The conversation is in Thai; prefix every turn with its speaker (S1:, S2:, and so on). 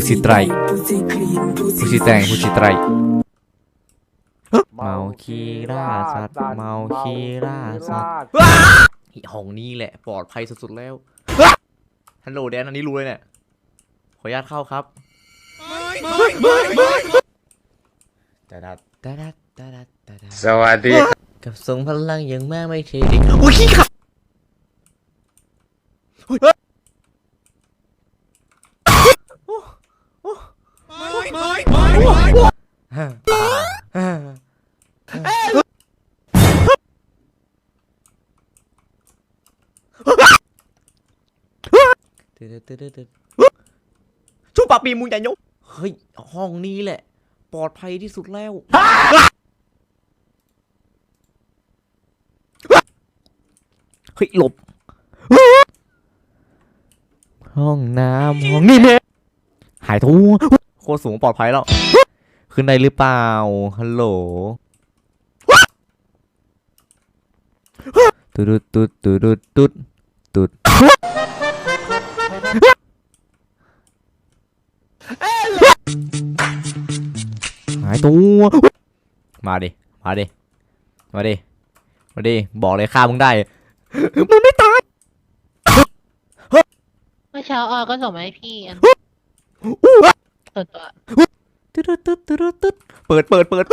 S1: Pussy Strike Pussy Strike Pussy Strike เมาคีล่าสัตว์เมาคีล่าสัตว์ห้องนี้แหละปลอดภัยสุดๆแล้วฮัลโหลแดนอันนี้รู้เลยเนี่ยขออนุญาตเข้าครับตาดัดตาดัดตาดัดตาดัด
S2: สวัสดี
S1: กับทรงพลังอย่างแม่ไม่ใช่เด็กโอ้ยขี้ขาเฮ้ยโอ้โอ้ ฮ่าฮ่าตึ๊ดตึ๊ดตึ๊ดตึ๊ดชูปาปีมึงอย่ายกเฮ้ย ห้องนี้แหละ ปลอดภัยที่สุดแล้ว เฮ้ย หลบ ห้องน้ำห้องนี่แม่ยหายทั่วโคตรสูงปลอดภัยแล้ว ขึ้นได้หรือเปล่า ฮัลโหลตุ๊ดตุ๊ดตุ๊ดตุ๊ดตุ๊ดหายตัว มาดิ มาดิ มาดิ มาดิ บอกเลยฆ่ามึงได้ มึงไม่ตาย
S3: เมื่อเช้าออก็ส่งมาให้พี่อัน ส่วนตัว
S1: ตึ๊ดตึ๊ดตึ๊ดตึ๊ดตึ๊ดเปิดเปิดเปิด